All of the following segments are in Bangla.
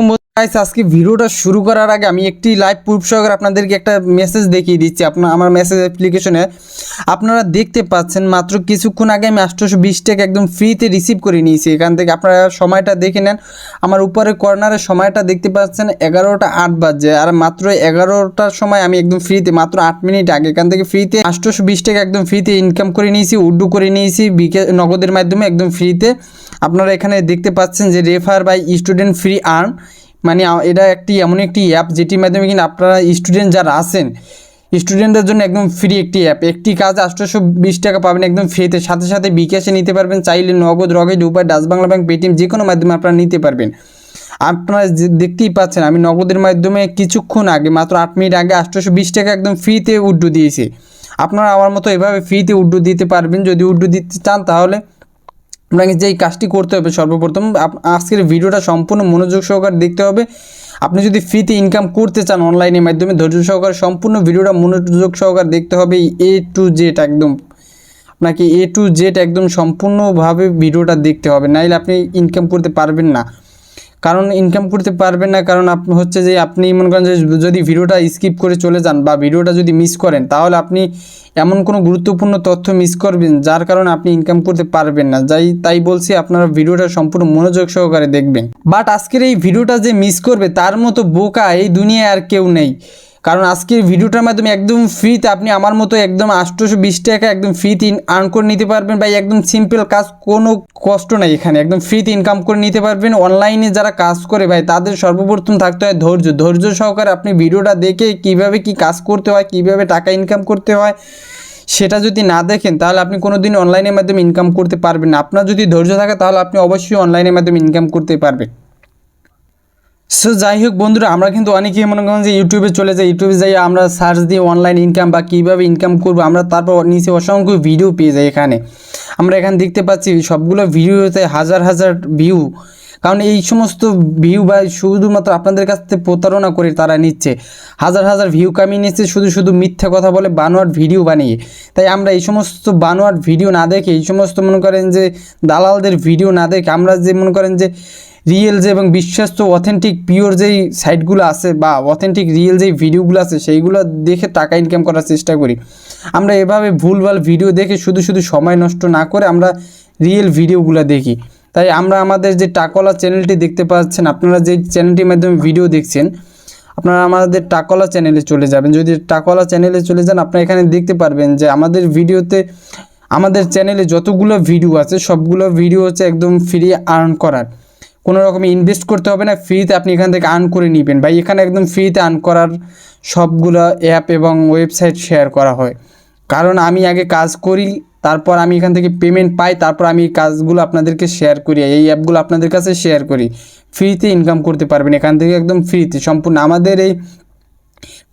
kemudian গাইস আজকে ভিডিওটা শুরু করার আগে আমি একটি লাইভ প্রুফ সহকারে আপনাদেরকে একটা মেসেজ দেখিয়ে দিচ্ছি। আপনার আমার মেসেজ অ্যাপ্লিকেশনে আপনারা দেখতে পাচ্ছেন, মাত্র কিছুক্ষণ আগে আমি আটশোশো বিশ টাকা একদম ফ্রিতে রিসিভ করে নিয়েছি। এখান থেকে আপনারা সময়টা দেখে নেন। আমার উপরে কর্নারে সময়টা দেখতে পাচ্ছেন, এগারোটা আট বাজে। আর মাত্র এগারোটার সময় আমি একদম ফ্রিতে মাত্র আট মিনিট আগে। এখান থেকে ফ্রিতে আটশোশো বিশ টাকা একদম ফ্রিতে ইনকাম করে নিয়েছি, উড্ডু করে নিয়েছি, বিকে নগদের মাধ্যমে একদম ফ্রিতে আপনারা এখানে দেখতে পাচ্ছেন যে refer by student free earn মানে এটা একটি, এমন একটি অ্যাপ যেটির মাধ্যমে কিন্তু আপনারা স্টুডেন্ট যারা আছেন স্টুডেন্টদের জন্য একদম ফ্রি একটি অ্যাপ একটি কাজ আটশোশো বিশ টাকা পাবেন একদম ফ্রিতে সাথে সাথে বিকাশে নিতে পারবেন, চাইলে নগদ, রকেট, উপায়, ডাচ বাংলা ব্যাংক, পেটিএম যে কোনো মাধ্যমে আপনারা নিতে পারবেন। আপনারা দেখতেই পাচ্ছেন, আমি নগদের মাধ্যমে কিছুক্ষণ আগে, মাত্র আট মিনিট আগে আটশোশো বিশ টাকা একদম ফ্রিতে উড্ডু দিয়েছি। আপনারা আমার মতো এভাবে ফ্রিতে উড্ডু দিতে পারবেন। যদি উড্ডু দিতে চান তাহলে আপনাকে যেই কাজটি করতে হবে সর্বপ্রথম আজকের ভিডিওটা সম্পূর্ণ মনোযোগ সহকারে দেখতে হবে। আপনি যদি ফ্রিতে ইনকাম করতে চান অনলাইনের মাধ্যমে, ধৈর্য সহকারে সম্পূর্ণ ভিডিওটা মনোযোগ সহকারে দেখতে হবে এ টু জেড একদম। আপনাকে এ টু জেড একদম সম্পূর্ণভাবে ভিডিওটা দেখতে হবে, নাইলে আপনি ইনকাম করতে পারবেন না। কারণ ইনকাম করতে পারবেন না, কারণ আপনি হচ্ছে যে আপনি মনে করেন যে যদি ভিডিওটা স্কিপ করে চলে যান বা ভিডিওটা যদি মিস করেন, তাহলে আপনি এমন কোনো গুরুত্বপূর্ণ তথ্য মিস করবেন যার কারণে আপনি ইনকাম করতে পারবেন না। যাই, তাই বলছি আপনারা ভিডিওটা সম্পূর্ণ মনোযোগ সহকারে দেখবেন। বাট আজকের এই ভিডিওটা যে মিস করবে, তার মতো বোকা এই দুনিয়ায় আর কেউ নেই। কারণ আজকের ভিডিওটার মাধ্যমে একদম ফ্রিতে আপনি আমার মতো একদম আটশোশো বিশ টাকা একদম ফ্রিতে আর্ন করে নিতে পারবেন বা একদম সিম্পল কাজ, কোনো কষ্ট নাই এখানে। একদম ফ্রিতে ইনকাম করে নিতে পারবেন। অনলাইনে যারা কাজ করে ভাই, তাদের সর্বপ্রথম থাকতে হয় ধৈর্য। ধৈর্য সহকারে আপনি ভিডিওটা দেখে কীভাবে কি কাজ করতে হয়, কীভাবে টাকা ইনকাম করতে হয়, সেটা যদি না দেখেন, তাহলে আপনি কোনো দিন অনলাইনের মাধ্যমে ইনকাম করতে পারবেন আপনার যদি ধৈর্য থাকে, তাহলে আপনি অবশ্যই অনলাইনের মাধ্যমে ইনকাম করতে পারবেন। সো যাই হোক বন্ধুরা, আমরা কিন্তু অনেকেই মনে করেন যে ইউটিউবে চলে যাই ইউটিউবে যাই, আমরা সার্চ দিয়ে অনলাইন ইনকাম বা কীভাবে ইনকাম করব, আমরা তারপর নিচে অসংখ্য ভিডিও পেয়ে যাই এখানে। আমরা এখানে দেখতে পাচ্ছি সবগুলো ভিডিওতে হাজার হাজার ভিউ কারণ এই সমস্ত ভিউ বা শুধুমাত্র আপনাদের কাছ থেকে প্রতারণা করে তারা নিচ্ছে। হাজার হাজার ভিউ কামিয়ে নিচ্ছে, শুধু শুধু মিথ্যা কথা বলে বানোয়াট ভিডিও বানিয়ে। তাই আমরা এই সমস্ত বানোয়াট ভিডিও না দেখে, এই সমস্ত মনে করেন যে দালালদের ভিডিও না দেখে, আমরা যে মনে করেন যে রিয়েল যে এবং বিশ্বস্ত অথেন্টিক পিওর যেই সাইটগুলো আছে বা অথেন্টিক রিয়েল যেই ভিডিওগুলো আছে, সেইগুলো দেখে টাকা ইনকাম করার চেষ্টা করি। আমরা এভাবে ভুলভাল ভিডিও দেখে শুধু শুধু সময় নষ্ট না করে আমরা রিয়েল ভিডিওগুলো দেখি। তাই আমরা আমাদের যে টাকলা চ্যানেলটি দেখতে পাচ্ছেন, আপনারা যে চ্যানেলটির মাধ্যমে ভিডিও দেখছেন, আপনারা আমাদের টাকলা চ্যানেলে চলে যাবেন। যদি টাকলা চ্যানেলে চলে যান, আপনারা এখানে দেখতে পারবেন যে আমাদের ভিডিওতে আমাদের চ্যানেলে যতগুলো ভিডিও আছে, সবগুলো ভিডিও হচ্ছে একদম ফ্রি আর্ন করার। কোনো রকমে ইনভেস্ট করতে হবে না ফ্রিতে আপনি এখান থেকে আর্ন করে নেবেন। ভাই, এখানে একদম ফ্রিতে আর্ন করার সবগুলো অ্যাপ এবং ওয়েবসাইট শেয়ার করা হয়। কারণ আমি আগে কাজ করি, তারপর আমি এখান থেকে পেমেন্ট পাই, তারপর আমি কাজগুলো আপনাদেরকে শেয়ার করি, এই অ্যাপগুলো আপনাদের কাছে শেয়ার করি। ফ্রিতে ইনকাম করতে পারবেন, এখান থেকে একদম ফ্রিতে সম্পূর্ণ আমাদের এই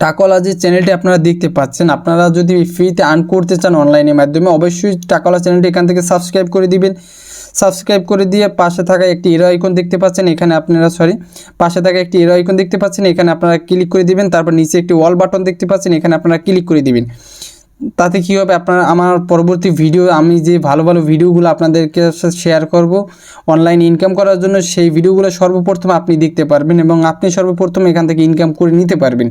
টাকলা যে চ্যানেলটি আপনারা দেখতে পাচ্ছেন। আপনারা যদি ফ্রিতে আর্ন করতে চান অনলাইনের মাধ্যমে, অবশ্যই টাকলা চ্যানেলটি এখান থেকে সাবস্ক্রাইব করে দিবেন। সাবস্ক্রাইব করে দিয়ে পাশে থাকা একটি এরো আইকন দেখতে পাচ্ছেন, এখানে আপনারা সরি পাশে থাকা একটি এরো আইকন দেখতে পাচ্ছেন, এখানে আপনারা ক্লিক করে দিবেন, তারপর নিচে একটি ওয়াল বাটন দেখতে পাচ্ছেন, এখানে আপনারা ক্লিক করে দিবেন। তাতে কী হবে, আপনার, আমার পরবর্তী ভিডিও আমি যে ভালো ভালো ভিডিওগুলো আপনাদেরকে শেয়ার করব অনলাইন ইনকাম করার জন্য, সেই ভিডিওগুলো সর্বপ্রথম আপনি দেখতে পারবেন এবং আপনি সর্বপ্রথম এখান থেকে ইনকাম করে নিতে পারবেন।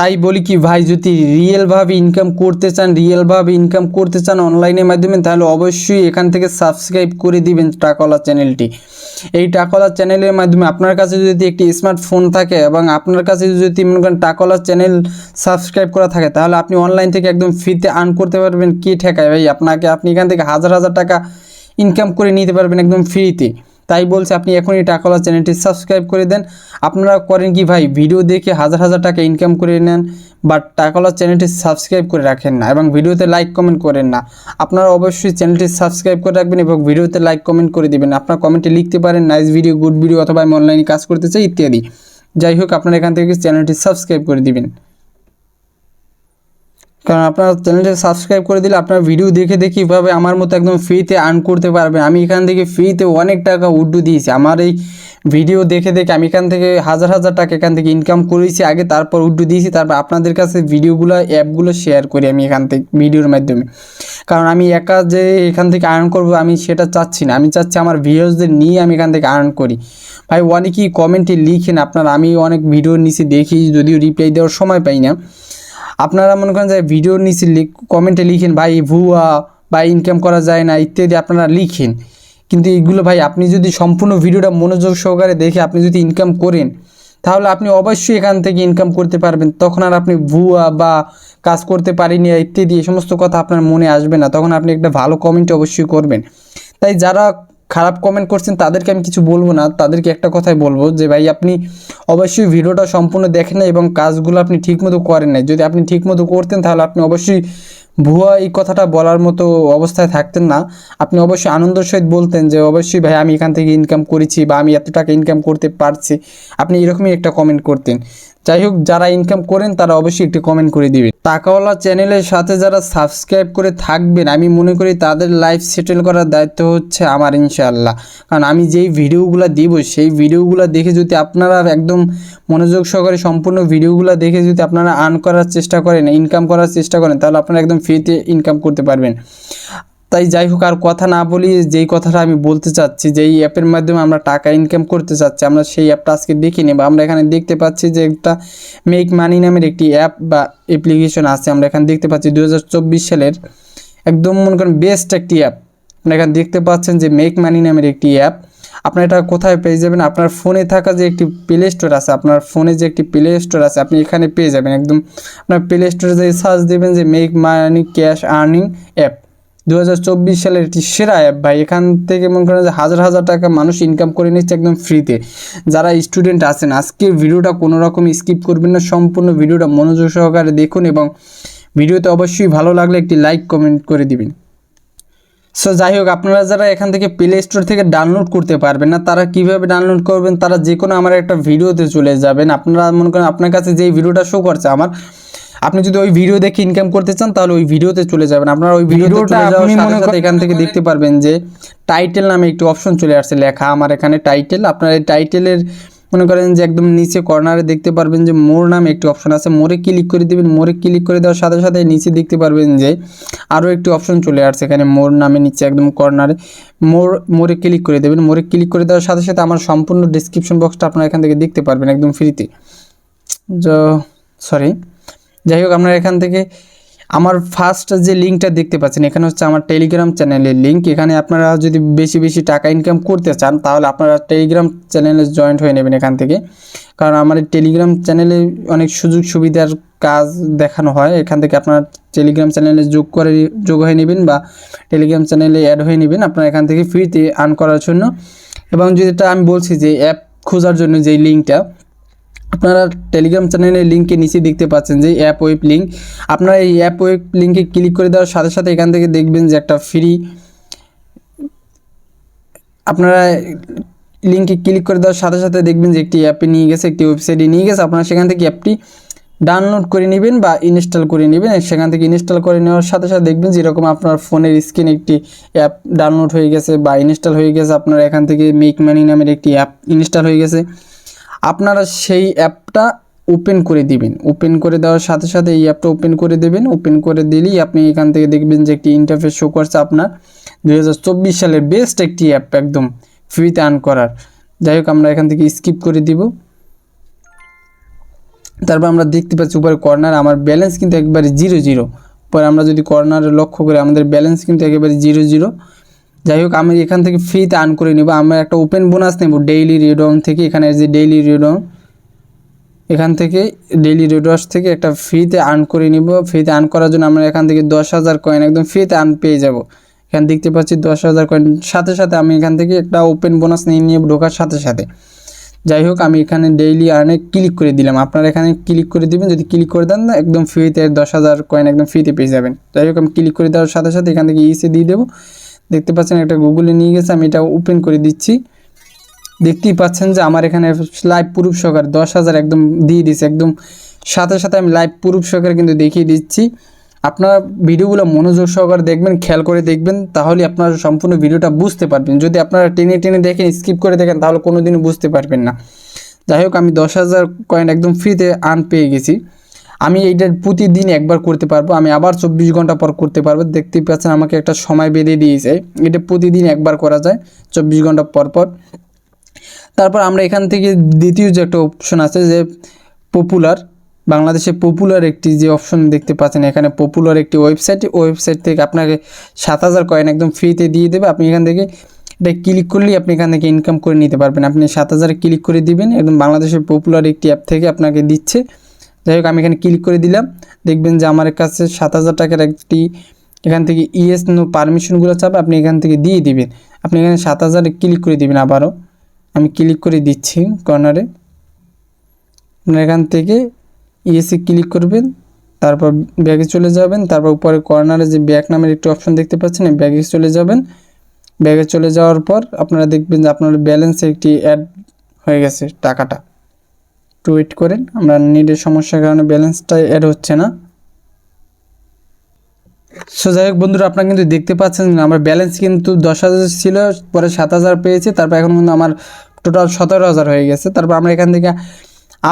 তাই বলি কি, ভাই, যদি রিয়েলভাবে ইনকাম করতে চান রিয়েলভাবে ইনকাম করতে চান অনলাইনের মাধ্যমে, তাহলে অবশ্যই এখান থেকে সাবস্ক্রাইব করে দিবেন টাকলা চ্যানেলটি এই টাকলা চ্যানেলের মাধ্যমে আপনার কাছে যদি একটি স্মার্টফোন থাকে এবং আপনার কাছে যদি মনে করেন টাকলা চ্যানেল সাবস্ক্রাইব করা থাকে, তাহলে আপনি অনলাইন থেকে একদম ফ্রিতে আর্ন করতে পারবেন। কি ঠেকায় ভাই? আপনাকে আপনি এখান থেকে হাজার হাজার টাকা ইনকাম করে নিতে পারবেন একদম ফ্রিতে তাই বলছে আপনি এখনই টাকলা চ্যানেলটি সাবস্ক্রাইব করে দেন। আপনারা করেন কি ভাই? ভিডিও দেখে হাজার হাজার টাকা ইনকাম করে নেন বাট টাকলা চ্যানেলটি সাবস্ক্রাইব করে রাখেন না এবং ভিডিওতে লাইক কমেন্ট করেন না। আপনারা অবশ্যই চ্যানেলটি সাবস্ক্রাইব করে রাখবেন এবং ভিডিওতে লাইক কমেন্ট করে দিবেন। আপনার কমেন্টে লিখতে পারেন নাইস ভিডিও গুড ভিডিও অথবা আমি অনলাইনে কাজ করতে চাই ইত্যাদি। যাই হোক, আপনারা এখান থেকে চ্যানেলটি সাবস্ক্রাইব করে দিবেন। কারণ আপনার চ্যানেলটা সাবস্ক্রাইব করে দিলে আপনার ভিডিও দেখে দেখে কীভাবে আমার মতো একদম ফ্রিতে আর্ন করতে পারবেন আমি এখান থেকে ফ্রিতে অনেক টাকা উড্ডু দিয়েছি। আমার এই ভিডিও দেখে দেখে আমি এখান থেকে হাজার হাজার টাকা এখান থেকে ইনকাম করেছি। আগে তারপর উড্ডু দিয়েছি। তারপর আপনাদের কাছে ভিডিওগুলো অ্যাপগুলো শেয়ার করি আমি এখান থেকে ভিডিওর মাধ্যমে। কারণ আমি একা যে এখান থেকে আর্ন করব, আমি সেটা চাচ্ছি না। আমি চাচ্ছি আমার ভিউয়ার্সদের নিয়ে আমি এখান থেকে আর্ন করি। ভাই, অনেকেই কমেন্টে লিখেন, আপনার আমি অনেক ভিডিও নিচে দেখি, যদিও রিপ্লাই দেওয়ার সময় পাই না। আপনারা মনে করেন যে ভিডিওর নিচে কমেন্টে লিখেন, ভাই, ভুয়া বা ইনকাম করা যায় না, ইত্যাদি আপনারা লিখেন। কিন্তু এইগুলো ভাই, আপনি যদি সম্পূর্ণ ভিডিওটা মনোযোগ সহকারে দেখে আপনি যদি ইনকাম করেন, তাহলে আপনি অবশ্যই এখান থেকে ইনকাম করতে পারবেন। তখন আর আপনি ভুয়া বা কাজ করতে পারিনি ইত্যাদি এই সমস্ত কথা আপনার মনে আসবে না। তখন আপনি একটা ভালো কমেন্ট অবশ্যই করবেন। তাই যারা খারাপ কমেন্ট করছেন, তাদেরকে আমি কিছু বলব না। তাদেরকে একটা কথাই বলব যে, ভাই, আপনি অবশ্যই ভিডিওটা সম্পূর্ণ দেখেন না এবং কাজগুলো আপনি ঠিকমতো করেন না যদি আপনি ঠিকমতো করতেন, তাহলে আপনি অবশ্যই ভুয়া এই কথাটা বলার মতো অবস্থায় থাকতেন না। আপনি অবশ্যই আনন্দের সহিত বলতেন যে, অবশ্যই ভাই, আমি এখান থেকে ইনকাম করেছি বা আমি এত টাকা ইনকাম করতে পারছি। আপনি এরকমই একটা কমেন্ট করতেন। যাই হোক যারা ইনকাম করেন, তারা অবশ্যই একটি কমেন্ট করে দিবেন। টাকাওয়ালা চ্যানেলের সাথে যারা সাবস্ক্রাইব করে থাকবেন, আমি মনে করি তাদের লাইফ সেটেল করার দায়িত্ব হচ্ছে আমার, ইনশাআল্লাহ। কারণ আমি যেই ভিডিওগুলো দিব, সেই ভিডিওগুলো দেখে যদি আপনারা একদম মনোযোগ সহকারে সম্পূর্ণ ভিডিওগুলো দেখে যদি আপনারা আর্ন করার চেষ্টা করেন ইনকাম করার চেষ্টা করেন, তাহলে আপনারা একদম ফ্রিতে ইনকাম করতে পারবেন। তাই যাই হোক, আর কথা না বলি, যেই কথাটা আমি বলতে চাচ্ছি যে এই অ্যাপের মাধ্যমে আমরা টাকা ইনকাম করতে চাচ্ছি, আমরা সেই অ্যাপটা আজকে দেখি নেব আমরা এখানে দেখতে পাচ্ছি যে একটা মেক মানি নামের একটি অ্যাপ বা অ্যাপ্লিকেশন আছে। আমরা এখানে দেখতে পাচ্ছি দু হাজার চব্বিশ সালের একদম মনে করেন বেস্ট একটি অ্যাপ আপনারা এখানে দেখতে পাচ্ছেন যে মেক মানি নামের একটি অ্যাপ আপনার এটা কোথায় পেয়ে যাবেন? আপনার ফোনে থাকা যে একটি প্লে স্টোর আছে, আপনার ফোনে যে একটি প্লে স্টোর আছে, আপনি এখানে পেয়ে যাবেন। একদম আপনার প্লে স্টোরে যে সার্চ দেবেন যে make money cash earning app দু সালের একটি সেরা অ্যাপ ভাই, এখান থেকে মনে করেন যে হাজার হাজার টাকা মানুষ ইনকাম করে নিচ্ছে একদম ফ্রিতে যারা স্টুডেন্ট আছেন, আজকের ভিডিওটা কোনো রকম স্কিপ করবেন না, সম্পূর্ণ ভিডিওটা মনোযোগ সহকারে দেখুন এবং ভিডিওতে অবশ্যই ভালো লাগলে একটি লাইক কমেন্ট করে দিবেন। সো যাই হোক, আপনারা যারা এখান থেকে প্লে স্টোর থেকে ডাউনলোড করতে পারবেন না, তারা কীভাবে ডাউনলোড করবেন? তারা যে কোনো আমার একটা ভিডিওতে চলে যাবেন। আপনারা মনে করেন, আপনার কাছে যেই ভিডিওটা শো করছে আমার আপনি যদি ওই ভিডিও দেখে ইনকাম করতে চান তাহলে ওই ভিডিওতে চলে যাবেন। আপনারা ওই ভিডিওটা আপনি মনে করেন এখান থেকে দেখতে পারবেন যে টাইটেল নামে একটি অপশন চলে আসছে লেখা। আমার এখানে টাইটেল আপনার এই টাইটেলের মনে করেন যে একদম নিচে কর্নারে দেখতে পারবেন যে মোর নামে একটি অপশন আছে। মোরে ক্লিক করে দেবেন মোরে ক্লিক করে দেওয়ার সাথে সাথে নিচে দেখতে পারবেন যে আরও একটি অপশন চলে আসছে। এখানে মোর নামে নিচে একদম কর্নারে মোর মোরে ক্লিক করে দেবেন। মোরে ক্লিক করে দেওয়ার সাথে সাথে আমার সম্পূর্ণ ডিসক্রিপশন বক্সটা আপনারা এখান থেকে দেখতে পারবেন একদম ফ্রিতে সরি যাই হোক, আপনারা এখান থেকে আমার ফার্স্ট যে লিঙ্কটা দেখতে পাচ্ছেন, এখানে হচ্ছে আমার টেলিগ্রাম চ্যানেলের লিঙ্ক এখানে আপনারা যদি বেশি বেশি টাকা ইনকাম করতে চান, তাহলে আপনারা টেলিগ্রাম চ্যানেলে জয়েন্ট হয়ে নেবেন এখান থেকে। কারণ আমার টেলিগ্রাম চ্যানেলে অনেক সুযোগ সুবিধার কাজ দেখানো হয়। এখান থেকে আপনারা টেলিগ্রাম চ্যানেলে যোগ করে, যোগ হয়ে নেবেন বা টেলিগ্রাম চ্যানেলে অ্যাড হয়ে নেবেন আপনারা এখান থেকে ফ্রিতে আর্ন করার জন্য। এবং যেটা আমি বলছি যে অ্যাপ খোঁজার জন্য যেই লিঙ্কটা আপনারা টেলিগ্রাম চ্যানেলের লিঙ্কে নিচে দেখতে পাচ্ছেন যে অ্যাপ ওয়েব লিঙ্ক আপনারা এই অ্যাপ ওয়েব লিঙ্কে ক্লিক করে দেওয়ার সাথে সাথে এখান থেকে দেখবেন যে একটা ফ্রি আপনারা লিঙ্কে ক্লিক করে দেওয়ার সাথে সাথে দেখবেন যে একটি অ্যাপে নিয়ে গেছে, একটি ওয়েবসাইটে নিয়ে গেছে। আপনারা সেখান থেকে অ্যাপটি ডাউনলোড করে নেবেন বা ইনস্টল করে নেবেন। সেখান থেকে ইনস্টল করে নেওয়ার সাথে সাথে দেখবেন যেরকম আপনার ফোনের স্ক্রিনে একটি অ্যাপ ডাউনলোড হয়ে গেছে বা ইনস্টল হয়ে গেছে। আপনার এখান থেকে মেক মানি নামের একটি অ্যাপ ইনস্টল হয়ে গেছে। আপনারা সেই অ্যাপটা ওপেন করে দিবেন। ওপেন করে দেওয়ার সাথে সাথে এই অ্যাপটা ওপেন করে দেবেন। ওপেন করে দিলেই আপনি এখান থেকে দেখবেন যে একটি ইন্টারফেস শো করছে আপনার দু হাজার চব্বিশ সালের বেস্ট একটি অ্যাপ একদম ফ্রিতে আর্ন করার। যাই হোক, আমরা এখান থেকে স্কিপ করে দিব। তারপর আমরা দেখতে পাচ্ছি উপরে কর্নার আমার ব্যালেন্স কিন্তু একবারে জিরো জিরো পরে আমরা যদি কর্নারে লক্ষ্য করি, আমাদের ব্যালেন্স কিন্তু একেবারে জিরো জিরো যাই হোক, আমি এখান থেকে ফ্রিতে আর্ন করে নেব। আমরা একটা ওপেন বোনাস নেব ডেইলি রেডম থেকে। এখানে যে ডেইলি রেডম এখান থেকে ডেইলি রিডস থেকে একটা ফ্রিতে আর্ন করে নিব। ফ্রিতে আর্ন করার জন্য আমরা এখান থেকে দশ হাজার কয়েন একদম ফ্রিতে আর্ন পেয়ে যাব। এখানে দেখতে পাচ্ছি দশ হাজার কয়েন সাথে সাথে আমি এখান থেকে একটা ওপেন বোনাস নিয়ে নিয়ে ঢোকার সাথে সাথে। যাই হোক, আমি এখানে ডেইলি আর্নে ক্লিক করে দিলাম। আপনারা এখানে ক্লিক করে দিবেন। যদি ক্লিক করে দেন, না, একদম ফ্রিতে দশ হাজার কয়েন একদম ফ্রিতে পেয়ে যাবেন। যাই হোক, আমি ক্লিক করে দেওয়ার সাথে সাথে এখান থেকে ইসে দিয়ে দেবো। দেখতে পাচ্ছেন, একটা গুগলে নিয়ে গেছে, আমি এটা ওপেন করে দিচ্ছি। দেখতেই পাচ্ছেন যে আমার এখানে লাইভ প্রুফ সহকারে দশ হাজার একদম দিয়ে দিচ্ছে একদম সাথে সাথে আমি লাইভ প্রুফ সহকারে কিন্তু দেখিয়ে দিচ্ছি। আপনারা ভিডিওগুলো মনোযোগ সহকারে দেখবেন, খেয়াল করে দেখবেন তাহলে আপনারা সম্পূর্ণ ভিডিওটা বুঝতে পারবেন। যদি আপনারা টেনে টেনে দেখেন স্কিপ করে দেখেন, তাহলে কোনো দিনও বুঝতে পারবেন না। যাই হোক, আমি দশ হাজার কয়েন একদম ফ্রিতে আন পেয়ে গেছি। আমি এইটা প্রতিদিন একবার করতে পারব, আমি আবার চব্বিশ ঘণ্টা পর করতে পারব। দেখতেই পাচ্ছেন আমাকে একটা সময় বেঁধে দিয়েছে। এটা প্রতিদিন একবার করা যায়, চব্বিশ ঘণ্টা পর পর। তারপর আমরা এখান থেকে দ্বিতীয় যে একটা অপশন আছে যে পপুলার বাংলাদেশে পপুলার একটি যে অপশন দেখতে পাচ্ছেন, এখানে পপুলার একটি ওয়েবসাইট ওয়েবসাইট থেকে আপনাকে সাত হাজার কয়েন একদম ফ্রিতে দিয়ে দেবে। আপনি এখান থেকে এটা ক্লিক করলেই আপনি এখান থেকে ইনকাম করে নিতে পারবেন। আপনি সাত হাজার ক্লিক করে দিবেন, একদম বাংলাদেশের পপুলার একটি অ্যাপ থেকে আপনাকে দিচ্ছে। যাই হোক, আমি এখানে ক্লিক করে দিলাম। দেখবেন যে আমার কাছে সাত হাজার টাকার একটি এখান থেকে ইএস নো পারমিশনগুলো চাবে, আপনি এখান থেকে দিয়ে দিবেন। আপনি এখানে সাত হাজারে ক্লিক করে দিবেন আবারও। আমি ক্লিক করে দিচ্ছি কর্নারে আপনার এখান থেকে ইএসি ক্লিক করবেন, তারপর ব্যাগে চলে যাবেন, তারপর উপরে কর্নারে যে ব্যাগ নামের একটি অপশন দেখতে পাচ্ছেন ব্যাগে চলে যাবেন। ব্যাগে চলে যাওয়ার পর আপনারা দেখবেন যে আপনার ব্যালেন্সে একটি অ্যাড হয়ে গেছে টাকাটা। ওয়েট করেন। আমরা নেটের সমস্যার কারণে ব্যালেন্সটা অ্যাড হচ্ছে না। সো যাই হোক বন্ধুরা, আপনারা কিন্তু দেখতে পাচ্ছেন আমার ব্যালেন্স কিন্তু দশ হাজার ছিল, পরে সাত হাজার পেয়েছি, তারপর এখন কিন্তু আমার টোটাল সতেরো হাজার হয়ে গেছে। তারপর আমরা এখান থেকে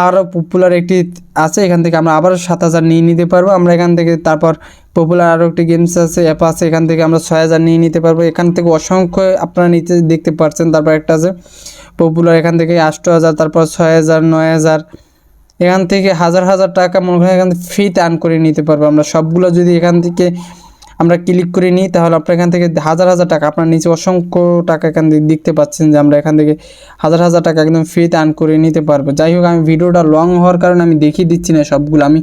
আরও পপুলার একটি আছে, এখান থেকে আমরা আবারও সাত হাজার নিয়ে নিতে পারব। আমরা এখান থেকে তারপর পপুলার আরও একটি গেমস আছে অ্যাপ আছে, এখান থেকে আমরা ছয় হাজার নিয়ে নিতে পারব। এখান থেকে অসংখ্য আপনারা নিতে, দেখতে পাচ্ছেন, তারপর একটা আছে পপুলার এখান থেকে আষ্ট হাজার, তারপর ছয় হাজার, নয় হাজার, এখান থেকে হাজার হাজার টাকা মনে করেন এখান থেকে ফ্রিতে আর্ন করে নিতে পারব। আমরা সবগুলো যদি এখান থেকে আমরা ক্লিক করে নিই, তাহলে আপনার এখান থেকে হাজার হাজার টাকা, আপনার নিচে অসংখ্য টাকা এখান থেকে দেখতে পাচ্ছেন যে আমরা এখান থেকে হাজার হাজার টাকা একদম ফ্রিতে আর্ন করে নিতে পারব। যাই হোক, আমি ভিডিওটা লং হওয়ার কারণে আমি দেখিয়ে দিচ্ছি না সবগুলো, আমি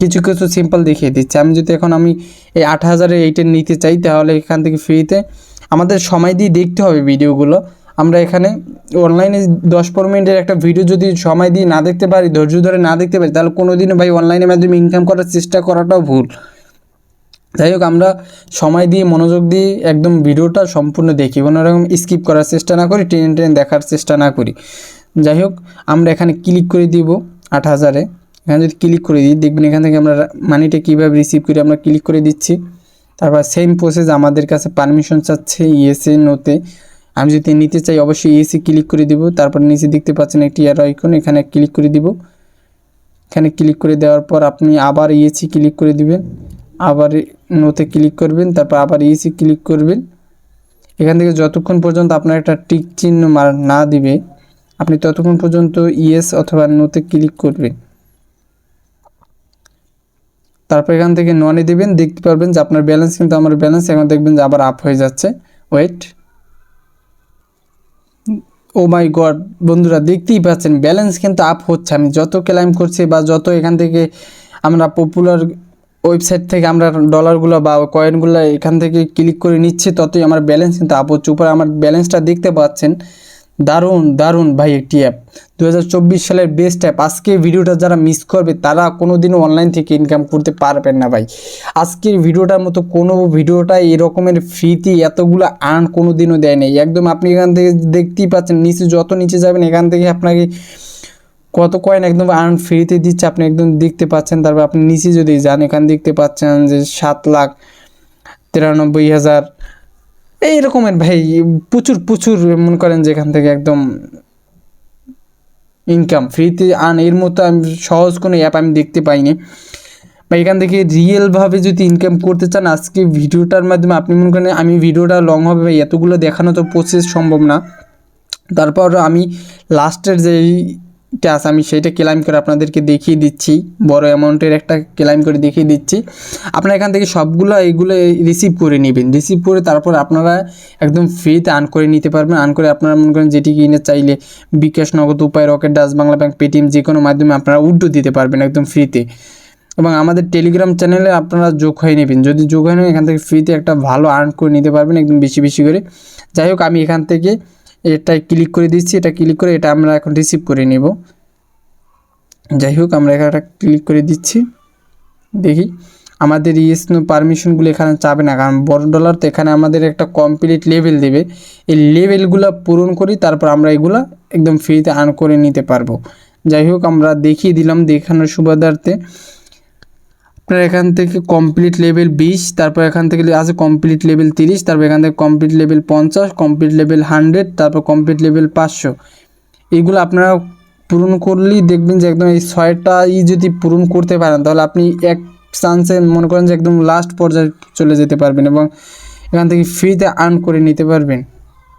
কিছু কিছু সিম্পল দেখিয়ে দিচ্ছি। আমি যদি এখন আমি এই আট হাজারে এইটা নিতে চাই, তাহলে এখান থেকে ফ্রিতে আমাদের সময় দিয়ে দেখতে হবে ভিডিওগুলো আমরা এখানে অনলাইনে দশ পনেরো মিনিটের একটা ভিডিও যদি সময় দিয়ে না দেখতে পারি, ধৈর্য ধরে না দেখতে পারি, তাহলে কোনো দিনও ভাই অনলাইনের মাধ্যমে ইনকাম করার চেষ্টা করাটাও ভুল। যাই হোক, আমরা সময় দিয়ে, মনোযোগ দিয়ে একদম ভিডিওটা সম্পূর্ণ দেখি, কোনো রকম স্কিপ করার চেষ্টা না করি, টেনে টেনে দেখার চেষ্টা না করি। যাই হোক, আমরা এখানে ক্লিক করে দিব আট হাজারে। এখানে যদি ক্লিক করে দিই, দেখবেন এখান থেকে আমরা মানিটা কীভাবে রিসিভ করি, আমরা ক্লিক করে দিচ্ছি। তারপর সেম প্রসেস আমাদের কাছে পারমিশন চাচ্ছে ইয়েসে নোতে আমি যদি নিতে চাই, অবশ্যই ইএসি ক্লিক করে দিব। তারপর নিচে দেখতে পাচ্ছেন একটি এর আইকন এখানে ক্লিক করে দিব। এখানে ক্লিক করে দেওয়ার পর আপনি আবার ইএসি ক্লিক করে দিবেন। আবার নোতে ক্লিক করবেন, তারপর আবার ইএসি ক্লিক করবেন। এখান থেকে যতক্ষণ পর্যন্ত আপনার একটা টিক চিহ্ন মার না দিবে, আপনি ততক্ষণ পর্যন্ত ইএস অথবা নোতে ক্লিক করবেন। তারপর এখান থেকে ননে দিবেন। দেখতে পারবেন যে আপনার ব্যালেন্স কিন্তু, আমার ব্যালেন্স এখন দেখবেন যে আবার আপ হয়ে যাচ্ছে। ওয়েট ও মাই গড বন্ধুরা, দেখতেই পাচ্ছেন ব্যালেন্স কিন্তু আপ হচ্ছে। আমি যত ক্লাইম করছি বা যত এখান থেকে আমরা পপুলার ওয়েবসাইট থেকে আমরা ডলারগুলো বা কয়েনগুলো এখান থেকে ক্লিক করে নিচ্ছি, ততই আমার ব্যালেন্স কিন্তু আপ হচ্ছে। উপরে আমার ব্যালেন্সটা দেখতে পাচ্ছেন। দারুণ দারুণ ভাই একটি অ্যাপ দু হাজার চব্বিশ সালের বেস্ট অ্যাপ আজকে ভিডিওটা যারা মিস করবে, তারা কোনো দিনও অনলাইন থেকে ইনকাম করতে পারবেন না ভাই। আজকের ভিডিওটার মতো কোনো ভিডিওটা এরকমের ফ্রিতে এতগুলো আর্ন কোনো দিনও দেয় নেই। একদম আপনি এখান থেকে দেখতেই পাচ্ছেন, নিচে যত নিচে যাবেন, এখান থেকে আপনাকে কত কয়েন একদম আর্ন ফ্রিতে দিচ্ছে, আপনি একদম দেখতে পাচ্ছেন। তারপর আপনি নিচে যদি যান, এখান দেখতে পাচ্ছেন যে সাত লাখ তিরানব্বই হাজার এই রকমের ভাই, প্রচুর প্রচুর মনে করেন যে এখান থেকে একদম ইনকাম ফ্রিতে আন এর মতো আমি সহজ কোনো অ্যাপ আমি দেখতে পাইনি। বা এখান থেকে রিয়েলভাবে যদি ইনকাম করতে চান, আজকে ভিডিওটার মাধ্যমে আপনি মনে করেন, আমি ভিডিওটা লং হবে বা এতগুলো দেখানো তো প্রসেস সম্ভব না। তারপর আমি লাস্টের যেই আছে, আমি সেইটা ক্লাইম করে আপনাদেরকে দেখিয়ে দিচ্ছি। বড় অ্যামাউন্টের একটা ক্লাইম করে দেখিয়ে দিচ্ছি। আপনারা এখান থেকে সবগুলো এইগুলো রিসিভ করে নেবেন। রিসিভ করে তারপর আপনারা একদম ফ্রিতে আর্ন করে নিতে পারবেন। আর্ন করে আপনারা মনে করেন যেটি কিনে চাইলে bKash Nagad, Upay, Rocket Dutch Bangla bank, Paytm যে কোনো মাধ্যমে আপনারা উড্ডো দিতে পারবেন একদম ফ্রিতে এবং আমাদের টেলিগ্রাম চ্যানেলে আপনারা যোগ হয়ে নেবেন। যদি যোগ হয়ে নেন এখান থেকে ফ্রিতে একটা ভালো আর্ন করে নিতে পারবেন একদম বেশি বেশি করে। যাই হোক, আমি এখান থেকে এটাই ক্লিক করে দিচ্ছি, এটা ক্লিক করে এটা আমরা এখন রিসিভ করে নেব। যাই হোক, আমরা এখানে ক্লিক করে দিচ্ছি। দেখি, আমাদের ইয়েস নো পারমিশনগুলো এখানে চাবে না, কারণ বড় ডলার তো এখানে আমাদের একটা কমপ্লিট লেভেল দেবে। এই লেভেলগুলো পূরণ করি, তারপর আমরা এগুলো একদম ফ্রিতে আর্ন করে নিতে পারব। যাই হোক, আমরা দেখিয়ে দিলাম, দেখানোর সুবাদার্থে আপনার এখান থেকে কমপ্লিট লেভেল বিশ, তারপর এখান থেকে আছে কমপ্লিট লেভেল তিরিশ, তারপর এখান থেকে কমপ্লিট লেভেল পঞ্চাশ কমপ্লিট লেভেল হান্ড্রেড তারপর কমপ্লিট লেভেল পাঁচশো। এইগুলো আপনারা পূরণ করলেই দেখবেন যে একদম এই ছয়টা ই যদি পূরণ করতে পারেন, তাহলে আপনি এক চান্সে মনে করেন যে একদম লাস্ট পর্যায়ে চলে যেতে পারবেন এবং এখান থেকে ফ্রিতে আর্ন করে নিতে পারবেন।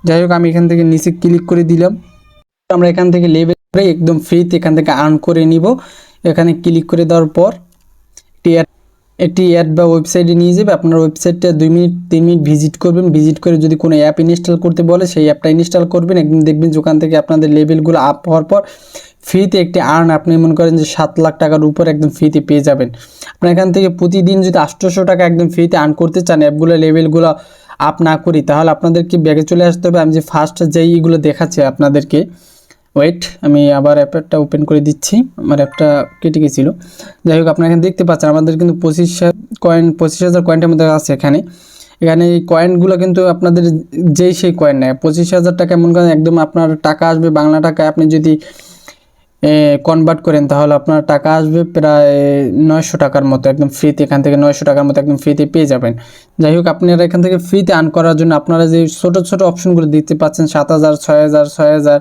যাই হোক, আমি এখান থেকে নিচে ক্লিক করে দিলাম। আমরা এখান থেকে লেভেল একদম ফ্রিতে এখান থেকে আর্ন করে নিব। এখানে ক্লিক করে দেওয়ার পর একটি অ্যাড একটি অ্যাড বা ওয়েবসাইটে নিয়ে যাবে। আপনার ওয়েবসাইটটা দুই মিনিট, তিন মিনিট ভিজিট করবেন। ভিজিট করে যদি কোনো অ্যাপ ইনস্টল করতে বলে, সেই অ্যাপটা ইনস্টল করবেন। একদিন দেখবেন যে ওখান থেকে আপনাদের লেভেলগুলো আপ হওয়ার পর ফ্রিতে একটি আর্ন আপনি মনে করেন যে সাত লাখ টাকার উপর একদম ফ্রিতে পেয়ে যাবেন। আপনার এখান থেকে প্রতিদিন যদি আটশোশো টাকা একদম ফ্রিতে আর্ন করতে চান অ্যাপগুলো লেভেলগুলো আপ না করি, তাহলে আপনাদেরকে ব্যাগে চলে আসতে হবে? আমি যে ফার্স্ট যেই ইগুলো দেখাচ্ছি আপনাদেরকে ওয়েট আমি আবার অ্যাপটা ওপেন করে দিচ্ছি। আমার অ্যাপটা কেটে গেছিল। যাই হোক, আপনারা এখানে দেখতে পাচ্ছেন, আমাদের কিন্তু পঁচিশ কয়েন পঁচিশ হাজার কয়েনটার মধ্যে আছে এখানে। এখানে এই কয়েনগুলো কিন্তু আপনাদের যেই সেই কয়েন নেয়। পঁচিশ হাজার টাকা মনে করেন একদম আপনার টাকা আসবে, বাংলা টাকায় আপনি যদি কনভার্ট করেন, তাহলে আপনার টাকা আসবে প্রায় নয়শো টাকার মতো। একদম ফ্রিতে এখান থেকে নয়শো টাকার মতো একদম ফ্রিতে পেয়ে যাবেন। যাই হোক, আপনারা এখান থেকে ফ্রিতে আর্ন করার জন্য আপনারা যে ছোটো ছোটো অপশনগুলো দেখতে পাচ্ছেন, সাত হাজার, ছয় হাজার ছয় হাজার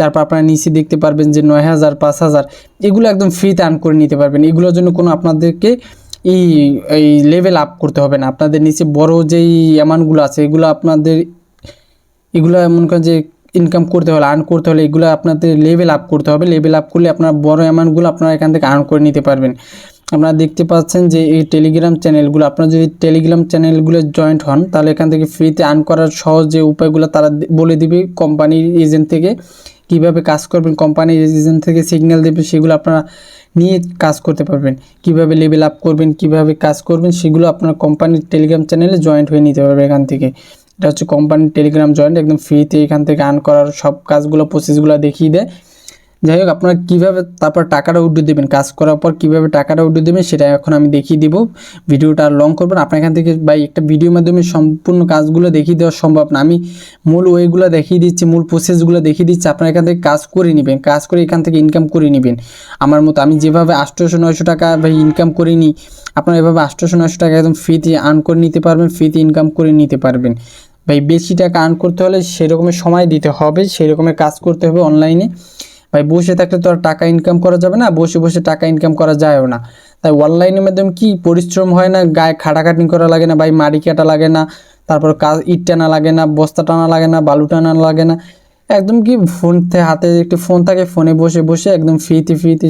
তারপর আপনারা নিচে দেখতে পারবেন যে নয় হাজার, পাঁচ হাজার, এগুলো একদম ফ্রিতে আর্ন করে নিতে পারবেন। এগুলোর জন্য কোনো আপনাদেরকে এই এই লেভেল আপ করতে হবে না। আপনাদের নিচে বড় যেই অ্যামাউন্টগুলো আছে, এগুলো আপনাদের, এগুলো মনে করেন যে ইনকাম করতে হলে আর্ন করতে হলে এগুলো আপনাদের লেভেল আপ করতে হবে। লেভেল আপ করলে আপনার বড় অ্যামাউন্টগুলো আপনারা এখান থেকে আর্ন করে নিতে পারবেন। আপনারা দেখতে পাচ্ছেন যে এই টেলিগ্রাম চ্যানেলগুলো আপনারা যদি টেলিগ্রাম চ্যানেলগুলো জয়েন্ট হন, তাহলে এখান থেকে ফ্রিতে আর্ন করার সহজ যে উপায়গুলো তারা বলে দিবে কোম্পানির এজেন্ট থেকে। কীভাবে কাজ করবেন কোম্পানি রেজিস্ট্রেশন থেকে সিগন্যাল দেবে সেগুলো আপনারা নিয়ে কাজ করতে পারবেন। কীভাবে লেভেল আপ করবেন, কীভাবে কাজ করবেন, সেগুলো আপনার কোম্পানির টেলিগ্রাম চ্যানেলে জয়েন্ট হয়ে নিতে পারবে এখান থেকে। এটা হচ্ছে কোম্পানির টেলিগ্রাম জয়েন্ট একদম ফ্রিতে এখান থেকে আর্ন করার সব কাজগুলো প্রসেসগুলো দেখিয়ে দেয়। যাই হোক, আপনারা কীভাবে তারপর টাকাটা উঠে দেবেন, কাজ করার পর কীভাবে টাকাটা উঠে দেবেন সেটা এখন আমি দেখিয়ে দিব। ভিডিওটা আর লং করবেন, আপনার এখান থেকে বা একটা ভিডিওর মাধ্যমে সম্পূর্ণ কাজগুলো দেখিয়ে দেওয়া সম্ভব না। আমি মূল ওয়েগুলো দেখিয়ে দিচ্ছি, মূল প্রসেসগুলো দেখিয়ে দিচ্ছি, আপনার এখান থেকে কাজ করে নেবেন, কাজ করে এখান থেকে ইনকাম করে নেবেন। আমার মতো আমি যেভাবে আটশোশো নয়শো টাকা ভাই ইনকাম করে নিই, আপনারা এভাবে আটশোশো নয়শো টাকা একদম ফ্রিতে আর্ন করে নিতে পারবেন ফ্রিতে ইনকাম করে নিতে পারবেন। ভাই বেশি টাকা আর্ন করতে হলে সেরকমের সময় দিতে হবে সেই রকমের কাজ করতে হবে অনলাইনে ভাই, বসে থাকলে তো আর টাকা ইনকাম করা যাবে না, বসে বসে টাকা ইনকাম করা যায়ও না। তাই অনলাইনের মাধ্যমে কি পরিশ্রম হয় না, গায়ে খাটাখাটি করা লাগে না, ভাই মাটি কাটা লাগে না, তারপর কাজ, ইট টানা লাগে না, বস্তা টানা লাগে না, বালু টানা লাগে না? একদম কি ফোন হাতে একটি ফোন থাকে ফোনে বসে বসে একদম ফ্রিতে ফ্রিতে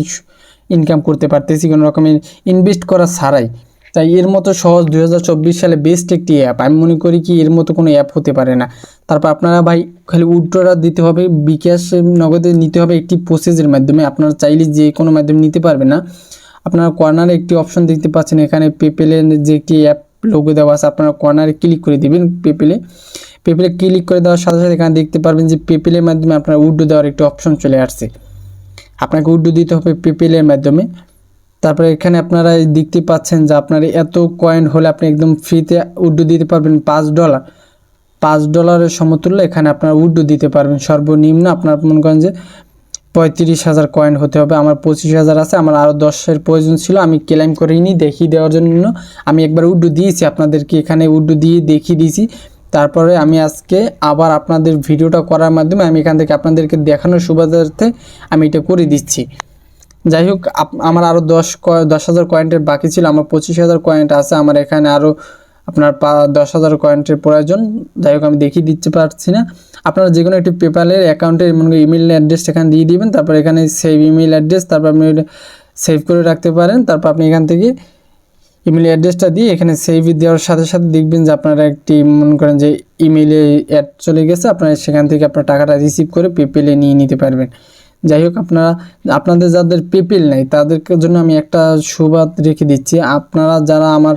ইনকাম করতে পারতেছি, কোনো রকমের ইনভেস্ট করা ছাড়াই। তাই এর মতো সহজ দু হাজার চব্বিশ সালে বেস্ট একটি অ্যাপ আমি মনে করি কি এর মতো কোনো অ্যাপ হতে পারে না। তারপর আপনারা ভাই খালি উইড্রোটা দিতে হবে, বিকাশ নগদে নিতে হবে একটি প্রসেসের মাধ্যমে। আপনারা চাইলে যে কোনো মাধ্যমে নিতে পারবে না। আপনারা কর্নারে একটি অপশন দেখতে পাচ্ছেন, এখানে পেপেলের যে একটি অ্যাপ লোগো দেওয়া আছে, আপনারা কর্নারে ক্লিক করে দেবেন পেপেলে পেপেলে ক্লিক করে দেওয়ার সাথে সাথে এখানে দেখতে পারবেন যে পেপেলের মাধ্যমে আপনার উইড্রো দেওয়ার একটি অপশন চলে আসছে। আপনাকে উইড্রো দিতে হবে পেপেলের মাধ্যমে। তারপরে এখানে আপনারা দেখতে পাচ্ছেন যে আপনার এত কয়েন হলে আপনি একদম ফ্রিতে উড্ডু দিতে পারবেন পাঁচ ডলার পাঁচ ডলারের সমতুল্য এখানে আপনার উড্ডু দিতে পারবেন। সর্বনিম্ন আপনার মনে করেন যে পঁয়ত্রিশ হাজার কয়েন হতে হবে। আমার পঁচিশ হাজার আছে, আমার আরও দশের প্রয়োজন ছিল, আমি ক্লেম করিনি, দেখিয়ে দেওয়ার জন্য আমি একবার উড্ডু দিয়েছি। আপনাদেরকে এখানে উড্ডু দিয়ে দেখিয়ে দিয়েছি। তারপরে আমি আজকে আবার আপনাদের ভিডিওটা করার মাধ্যমে আমি এখান থেকে আপনাদেরকে দেখানোর সুবিধার্থে আমি এটা করে দিচ্ছি। যাই হোক আমার আরও দশ দশ হাজার কয়েন্টের বাকি ছিল, আমার পঁচিশ হাজার কয়েন্ট আছে, আমার এখানে আরও আপনার দশ হাজার কয়েন্টের প্রয়োজন। যাই হোক, আমি দেখিয়ে দিতে পারছি না। আপনারা যে কোনো একটি পেপালের অ্যাকাউন্টের মনে ইমেল অ্যাড্রেস এখানে দিয়ে দিবেন, তারপর এখানে সেভ ইমেল অ্যাড্রেস তারপর আপনি সেভ করে রাখতে পারেন। তারপর আপনি এখান থেকে ইমেল অ্যাড্রেসটা দিয়ে এখানে সেভ দেওয়ার সাথে সাথে দেখবেন যে আপনারা একটি, মনে করেন যে ইমেলে অ্যাড চলে গেছে, আপনারা সেখান থেকে আপনার টাকাটা রিসিভ করে পেপেলে নিয়ে নিতে পারবেন। যাই হোক, আপনারা, আপনাদের যাদের পেপেল নেই, তাদেরকে জন্য আমি একটা সুবাদ রেখে দিচ্ছি। আপনারা যারা আমার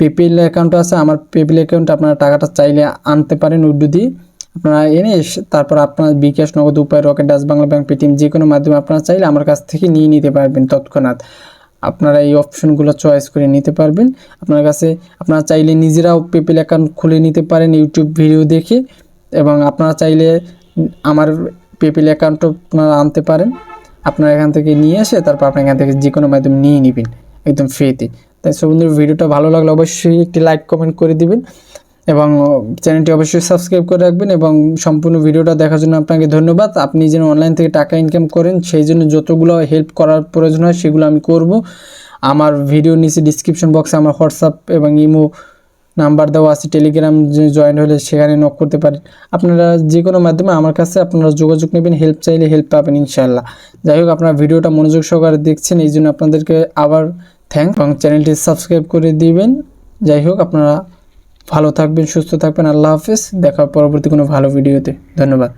পেপেল অ্যাকাউন্ট আছে, আমার পেপেল অ্যাকাউন্ট আপনারা টাকাটা চাইলে আনতে পারেন উড্ডু দিয়ে আপনারা এনে তারপর আপনার bKash Nagad Upay Rocket Dutch Bangla bank Paytm যে কোনো মাধ্যমে আপনারা চাইলে আমার কাছ থেকে নিয়ে নিতে পারবেন তৎক্ষণাৎ। আপনারা এই অপশনগুলো চয়েস করে নিতে পারবেন। আপনার কাছে, আপনারা চাইলে নিজেরাও পেপেল অ্যাকাউন্ট খুলে নিতে পারেন, ইউটিউব ভিডিও দেখে। এবং আপনারা চাইলে আমার পেপেল অ্যাকাউন্টও আপনারা আনতে পারেন। আপনারা এখান থেকে নিয়ে এসে তারপর আপনি এখান থেকে যে কোনো মাধ্যমে নিয়ে নেবেন, একদম ফ্রিতে তাই সব বন্ধুরা, ভিডিওটা ভালো লাগলে অবশ্যই একটি লাইক কমেন্ট করে দিবেন এবং চ্যানেলটি অবশ্যই সাবস্ক্রাইব করে রাখবেন এবং সম্পূর্ণ ভিডিওটা দেখার জন্য আপনাকে ধন্যবাদ। আপনি যেন অনলাইন থেকে টাকা ইনকাম করেন, সেই জন্য যতগুলো হেল্প করার প্রয়োজন হয়, সেগুলো আমি করব। আমার ভিডিও নিচে ডিসক্রিপশন বক্সে আমার হোয়াটসঅ্যাপ এবং ইমো নাম্বার দেওয়া আছে টেলিগ্রাম জয়েন হলে সেখানে নক করতে পারেন। আপনারা যে কোনো মাধ্যমে আমার কাছে আপনারা যোগাযোগ নেবেন হেল্প চাইলে হেল্প পাবেন ইনশাল্লাহ যাই হোক, আপনারা ভিডিওটা মনোযোগ সহকারে দেখছেন, এই জন্য আপনাদেরকে আবার থ্যাংক এবং চ্যানেলটি সাবস্ক্রাইব করে দিবেন। যাই হোক, আপনারা ভালো থাকবেন, সুস্থ থাকবেন, আল্লাহ হাফিজ। দেখা পরবর্তী কোনো ভালো ভিডিওতে। ধন্যবাদ।